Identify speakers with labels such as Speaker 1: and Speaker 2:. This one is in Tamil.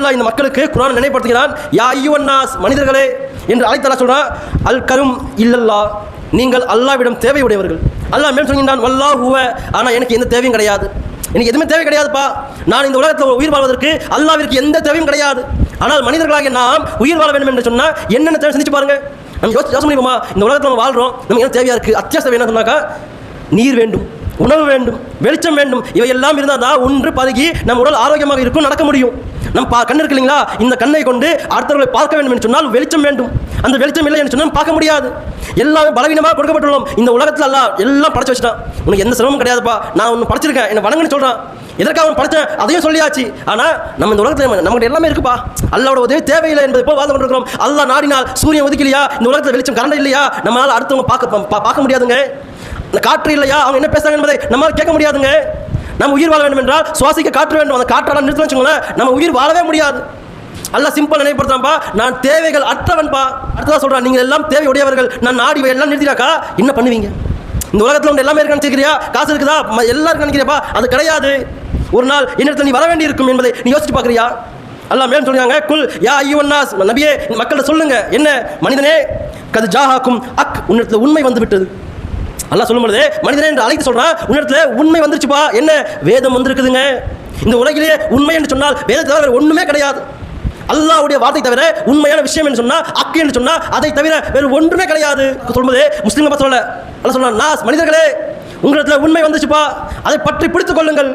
Speaker 1: அல்லாஹ் இந்த மக்களுக்கு குரான் நினைப்படுத்துகிறான். யா ஐயுவன்னாஸ் மனிதர்களே என்று அழைத்தலா சொல்கிறான் அல் கரும் இல்லல்லா நீங்கள் அல்லாவிடம் தேவையுடையவர்கள் அல்லாஹ் மேல் சொல்கின்றான் வல்லா ஹுவ. ஆனால் எனக்கு எந்த தேவையும் கிடையாது. எனக்கு எதுவுமே தேவை கிடையாதுப்பா. நான் இந்த உலகத்தில் உயிர் வாழ்வதற்கு அல்லாவிற்கு எந்த தேவையும் கிடையாது. ஆனால் மனிதர்களாக நாம் உயிர் வாழ வேண்டும் என்று சொன்னால் என்னென்ன தேவை சிந்திச்சு பாருங்க. நம்ம யோசிச்சு யோசனை பண்ணிப்போமா? இந்த உலகத்தில் நம்ம வாழ்கிறோம் நமக்கு என்ன தேவையாக இருக்குது அத்தியாவசியம் என்ன சொன்னாக்கா? நீர் வேண்டும் உணவு வேண்டும் வெளிச்சம் வேண்டும். இவையெல்லாம் இருந்தால் தான் ஒன்று பதுகி நம் உடல் ஆரோக்கியமாக இருக்கும் நடக்க முடியும். நம் பா கண் இருக்கு இல்லைங்களா? இந்த கண்ணை கொண்டு அடுத்தவர்களை பார்க்க வேண்டும் என்று சொன்னால் வெளிச்சம் வேண்டும். அந்த வெளிச்சம் இல்லை என்று சொன்னால் பார்க்க முடியாது. எல்லாமே பலவீனமாக கொடுக்கப்பட்டுள்ளோம். இந்த உலகத்தில் எல்லாம் எல்லாம் படைச்சு வச்சுட்டான். உனக்கு எந்த சிரமமும் கிடையாதுப்பா. நான் ஒன்று படைச்சிருக்கேன். என்னை வணங்கன்னு சொல்கிறான் எதற்காக அவன் படைச்சேன்? அதையும் சொல்லியாச்சு. ஆனால் நம்ம இந்த உலகத்தில் நம்மகிட்ட எல்லாமே இருக்குப்பா. அல்லாவோட உதவி தேவையில்லை என்பதை போல் வாழ்ந்து கொண்டிருக்கிறோம். அல்லா நாடினால் சூரியன் ஒதுக்கலையா இந்த உலகத்தில் வெளிச்சம் கரண்ட் இல்லையா? நம்மளால் அடுத்தவங்க பார்க்க பார்க்க முடியாதுங்க. அந்த காற்று இல்லையா? அவங்க என்ன பேசுறாங்க என்பதை நம்மளால் கேட்க முடியாதுங்க. நம்ம உயிர் வாழ வேண்டும் என்றால் சுவாசிக்க காற்று வேண்டும். அந்த காற்றால நிறுத்தி வச்சுக்கோங்களேன். நம்ம உயிர் வாழவே முடியாது. எல்லாம் சிம்பிள் நினைப்படுத்தான்பா நான் தேவைகள் அற்றவன்பா. அடுத்ததான் சொல்கிறான் நீங்கள் எல்லாம் தேவை உடையவர்கள் நான் நாடி எல்லாம் நிறுத்தினாக்கா என்ன பண்ணுவீங்க? இந்த உலகத்தில் உண்டு எல்லாமே இருக்கான்னு நினைக்கிறியா காசு இருக்குதா? ம- எல்லாம் நினைக்கிறியாப்பா அது கிடையாது. ஒரு நாள் என்னிடத்தில் நீ வர வேண்டி இருக்கும் என்பதை நீ யோசிச்சு பார்க்குறியா? எல்லாம் மேலும் சொல்கிறாங்க குல் யா ஐயுவன்னாஸ் நபியே மக்கள்கிட்ட சொல்லுங்க என்ன? மனிதனே கது ஜாஹாக்கும் அக் உன்னிடத்தில் உண்மை வந்து விட்டது அல்லாஹ் சொல்லும்போது மனிதனே என்று அழைத்து சொல்றான் உன்னிடத்துல உண்மை வந்துருச்சுப்பா. என்ன? வேதம் வந்திருக்குதுங்க. இந்த உலகிலேயே உண்மை என்று சொன்னால் வேதத்தை தவிர ஒன்றுமே கிடையாது. அல்லாவுடைய வார்த்தை தவிர உண்மையான விஷயம் என்று சொன்னால் அக்கு என்று சொன்னால் அதை தவிர வேறு ஒன்றுமே கிடையாது. சொல்லும்போது முஸ்லீம் சொல்ல அல்ல சொல்றான் நாஸ் மனிதர்களே உங்களிடத்துல உண்மை வந்துச்சுப்பா அதை பற்றி பிடித்துக் கொள்ளுங்கள்.